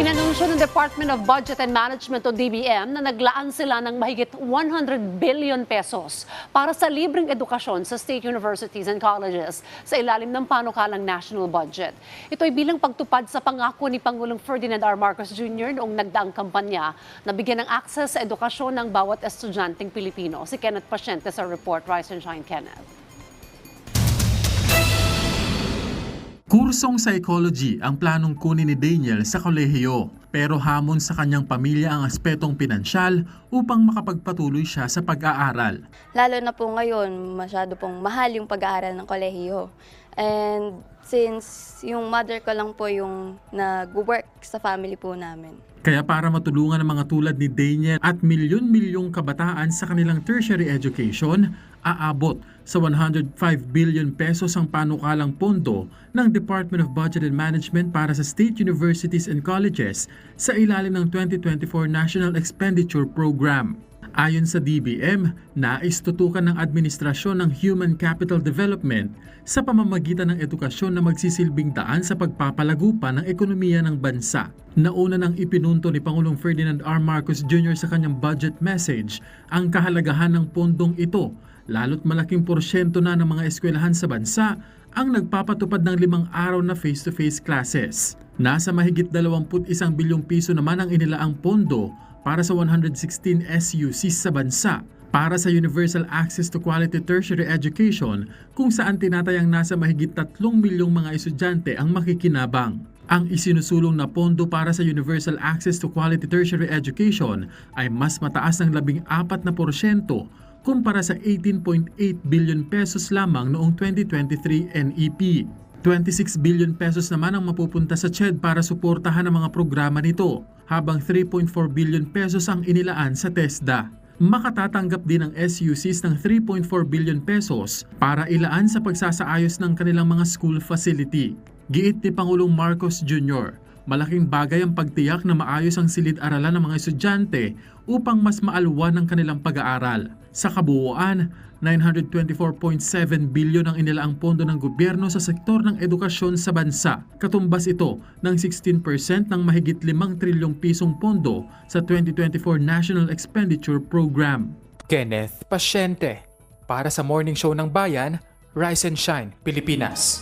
Inanunsyo ng Department of Budget and Management o DBM na naglaan sila ng mahigit 100 billion pesos para sa libreng edukasyon sa state universities and colleges sa ilalim ng panukalang national budget. Ito ay bilang pagtupad sa pangako ni Pangulong Ferdinand R. Marcos Jr. noong nagdaang kampanya na bigyan ng access sa edukasyon ng bawat estudyanteng Pilipino. Si Kenneth Pasyente sa report. Rise and Shine, Kenneth. Kursong psychology ang planong kunin ni Daniel sa kolehiyo pero hamon sa kanyang pamilya ang aspetong pinansyal upang makapagpatuloy siya sa pag-aaral. Lalo na po ngayon, masyado pong mahal yung pag-aaral ng kolehiyo. And since yung mother ko lang po yung nag-work sa family po namin. Kaya para matulungan ang mga tulad ni Daniel at milyon-milyong kabataan sa kanilang tertiary education, aabot sa 105 billion pesos ang panukalang pondo ng Department of Budget and Management para sa state universities and colleges sa ilalim ng 2024 National Expenditure Program. Ayon sa DBM, nais tutukan ng administrasyon ng Human Capital Development sa pamamagitan ng edukasyon na magsisilbing daan sa pagpapalago pa ng ekonomiya ng bansa. Nauna nang ipinunto ni Pangulong Ferdinand R. Marcos Jr. sa kanyang budget message ang kahalagahan ng pondong ito, lalo't malaking porsyento na ng mga eskwelahan sa bansa ang nagpapatupad ng limang araw na face-to-face classes. Nasa mahigit 21 bilyong piso naman ang inilaang pondo para sa 116 SUCs sa bansa para sa Universal Access to Quality Tertiary Education kung saan tinatayang nasa mahigit 3 milyong mga estudyante ang makikinabang. Ang isinusulong na pondo para sa Universal Access to Quality Tertiary Education ay mas mataas ng 14 na porsyento kumpara sa 18.8 billion pesos lamang noong 2023 NEP. 26 billion pesos naman ang mapupunta sa CHED para suportahan ang mga programa nito, habang 3.4 billion pesos ang inilaan sa TESDA. Makatatanggap din ang SUCs ng 3.4 billion pesos para ilaan sa pagsasaayos ng kanilang mga school facility. Giit ni Pangulong Marcos Jr., malaking bagay ang pagtiyak na maayos ang silid-aralan ng mga estudyante upang mas maalwan ang kanilang pag-aaral. Sa kabuuan, 924.7 bilyon ang inilaang pondo ng gobyerno sa sektor ng edukasyon sa bansa. Katumbas ito ng 16% ng mahigit 5 trilyong pisong pondo sa 2024 National Expenditure Program. Kenneth Pasyente para sa Morning Show ng Bayan, Rise and Shine, Pilipinas.